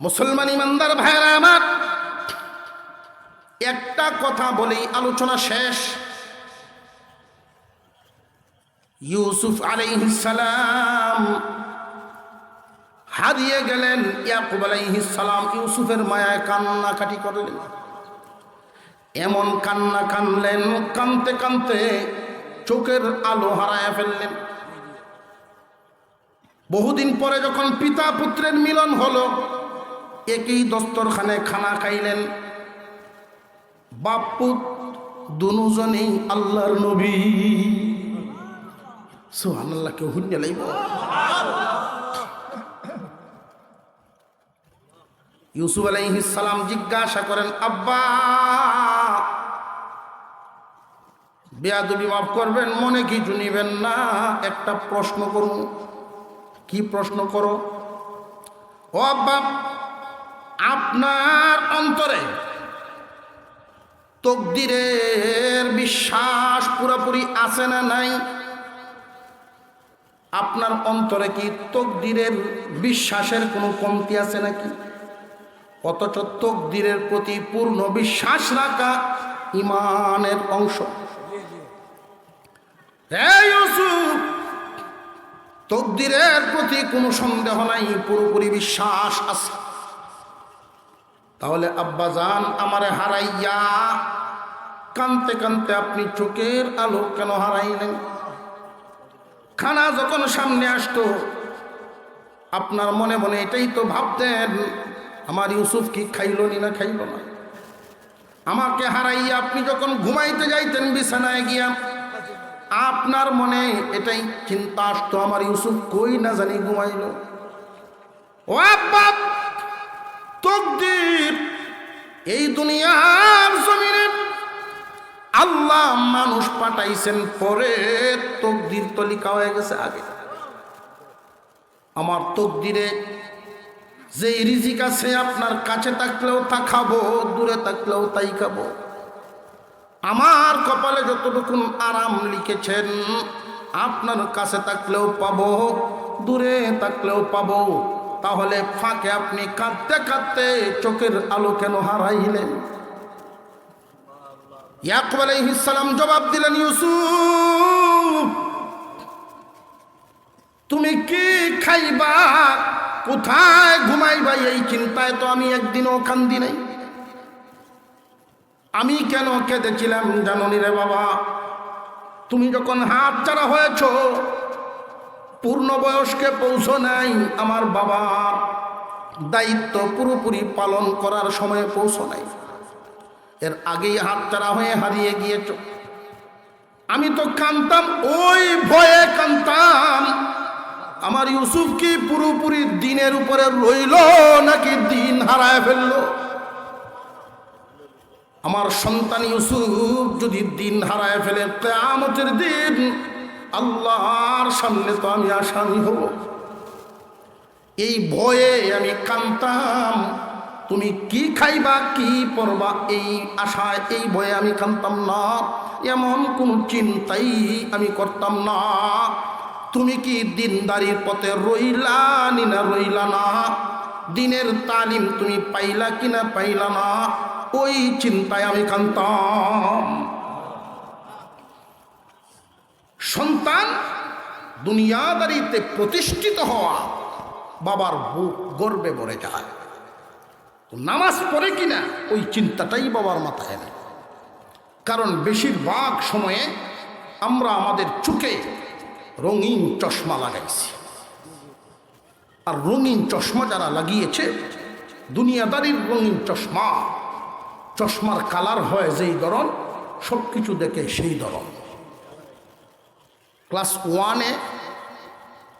মুসলমান ইমানদার ভাইরা আমার, একটা কথা বলেই আলোচনা শেষ। ইউসুফ আলাইহিসালাম হারিয়ে গেলেন, ইয়াকুব আলাইহিসালাম ইউসুফের মায়ায় কান্নাকাটি করলেন। এমন কান্না কানলেন, কানতে কানতে চোখের আলো হারায় ফেললেন। বহুদিন পরে যখন পিতা পুত্রের মিলন হলো একই দস্তরখানে খানা খাইলেন। বাপুত দুজনেই আল্লাহর নবী। সোহান আল্লাহ কেউ হুন্যে লাইব ইউসুফ সালাম জিজ্ঞাসা করেন, আব্বা, বেয়াদবি মাফ করবেন, মনে কিছু নিবেন না? একটা প্রশ্ন করুন। কি প্রশ্ন করো? ও আব্বা আপনার অন্তরে তকদিরের বিশ্বাস পুরোপুরি আছে না নাই? আপনার অন্তরে কি তকদিরের বিশ্বাসের কোনো কমতি আছে নাকি? অথচ তকদিরের প্রতি পূর্ণ বিশ্বাস রাখা ইমানের অংশ। তকদিরের প্রতি কোনো সন্দেহ নাই, পুরোপুরি বিশ্বাস আছে। তাহলে আব্বা যান আমারে হারাইয়া কানতে কানতে আপনি চোখের আলো কেন হারাইলেন? খানা যখন সামনে আসতো, আপনার মনে মনে এটাই তো ভাবতেন, আমার ইউসুফ কি খাইল নি না খাইল না? আমাকে হারাইয়া আপনি যখন ঘুমাইতে যাইতেন বিছানায় গিয়া, আপনার মনে এটাই চিন্তা আসতো, আমার ইউসুফ কই না জানি ঘুমাইল। ও আব্বা! তকদির। এই দুনিয়ার জমিনে আল্লাহ মানুষ পাঠাইছেন পরে তকদির তো লিখা হয়ে গেছে আগে। আমার তকদিরে যে রিজিক আছে আপনার কাছে থাকলেও তা খাব, দূরে থাকলেও তাই খাব। আমার কপালে যতটুকু আরাম লিখেছেন, আপনার কাছে থাকলেও পাবো, দূরে থাকলেও পাবো। তাহলে ফাঁকে আপনি কাঁদতে কাঁদতে চোখের আলো কেন হারাইলেন? ইয়াকুব আলাইহিসসালাম জবাব দিলেন, ইউসুফ, তুমি কি খাইবা? কোথায় ঘুমাইবা? এই চিন্তায় তো আমি একদিনও কান্দি নাই। আমি কেন কেঁদেছিলাম জাননি রে বাবা? তুমি যখন হাত চারা হয়েছ পূর্ণ বয়সকে পৌঁছো নাই, আমার বাবার দায়িত্ব পুরোপুরি পালন করার সময়ে পৌঁছো নাই। এর আগেই হাত চারা হয়ে হারিয়ে গিয়েছ। আমি তো কানতাম, ওই ভয়ে কানতাম, আমার ইউসুফ কি পুরোপুরি দিনের উপরে রইল নাকি দিন হারায় ফেলল? আমার সন্তান ইউসুফ যদি দিন হারায় ফেলে, কেয়ামতের দিন আল্লাহর সামনে তো আমি আসামি হব। এই ভয়ে আমি কানতাম তুমি কি খাইবা, কি পরবা, এই আশায়, এই ভয়ে আমি কানতাম না। এমন কোনো চিন্তাই আমি করতাম না। তুমি কি দিনদারির পথে রইলা নি না রইলা না? দিনের তালিম তুমি পাইলা কিনা পাইলা না? ওই চিন্তায় আমি কান্তাম সন্তান দুনিয়াদারিতে প্রতিষ্ঠিত হওয়া বাবার বুক গর্বে ভরে যায়। নামাজ পড়ে কিনা ওই চিন্তাটাই বাবার মাথায় নেই। কারণ বেশিরভাগ সময়ে আমরা আমাদের চোখে রঙিন চশমা লাগাইছি। আর রঙিন চশমা যারা লাগিয়েছে, দুনিয়াদারির রঙিন চশমা, চশমার কালার হয় যেই ধরন সব কিছু দেখে সেই ধরন। ক্লাস ওয়ানে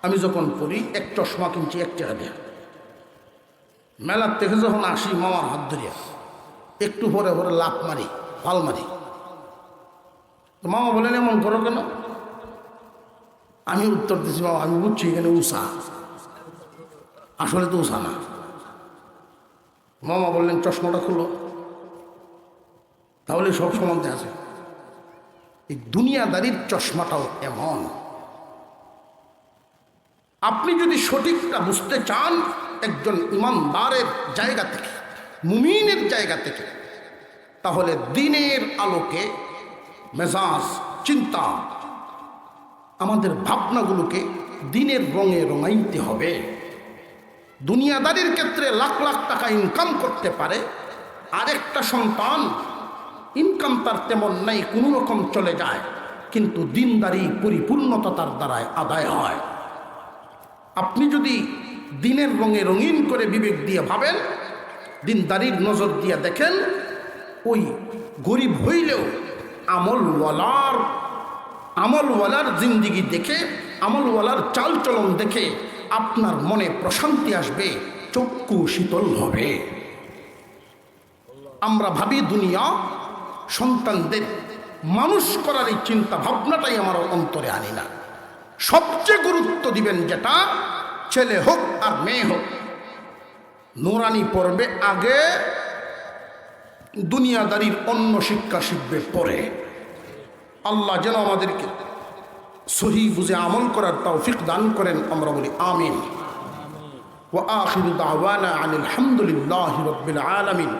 আমি যখন পড়ি, এক চশমা কিনছি, এক টাকা দিয়ে। মেলার থেকে যখন আসি, মামার হাত ধরিয়া, একটু পরে পরে লাভ মারি পাল মারি। তো মামা বলেন এমন করো কেন? আমি উত্তর দিচ্ছি বাবা, আমি বুঝছি, এখানে উষা। আসলে তো উষা না। মামা বললেন, চশমাটা খুলো। তাহলে সব সমানতে আছে। এই দুনিয়াদারির চশমাটাও এমন। আপনি যদি সঠিকটা বুঝতে চান, একজন ইমানদারের জায়গা থেকে, মুমিনের জায়গা থেকে, তাহলে দিনের আলোকে মেজাজ, চিন্তা, আমাদের ভাবনাগুলোকে দিনের রঙে রঙাইতে হবে। দুনিয়াদারির ক্ষেত্রে লাখ লাখ টাকা ইনকাম করতে পারে, আরেকটা সন্তান ইনকাম তার তেমন নাই, কোনো রকম চলে যায়, কিন্তু দিনদারি পরিপূর্ণতা তার দ্বারায় আদায় হয়। আপনি যদি দিনের রঙে রঙিন করে বিবেক দিয়ে ভাবেন, দিনদারির নজর দিয়ে দেখেন, ওই গরিব হইলেও আমলওয়ালার আমলওয়ালার জিন্দিগি দেখে, আমলওয়ালার চালচলন দেখে আপনার মনে প্রশান্তি আসবে, চক্ষু শীতল হবে। আমরা ভাবি দুনিয়া সন্তানদের মানুষ করার এই চিন্তা ভাবনাটাই আমার অন্তরে আনি না। সবচেয়ে গুরুত্ব দিবেন যেটা, ছেলে হোক আর মেয়ে হোক, নোরানি পড়বে আগে, দুনিয়াদারির অন্য শিক্ষা শিখবে পরে। আল্লাহ যেন আমাদেরকে সহি বুঝে আমল করার তৌফিক দান করেন, আমরা বলি আমিন। ওয়া আখিরু দাওয়ানা আনিল হামদুলিল্লাহি রাব্বিল আলামিন।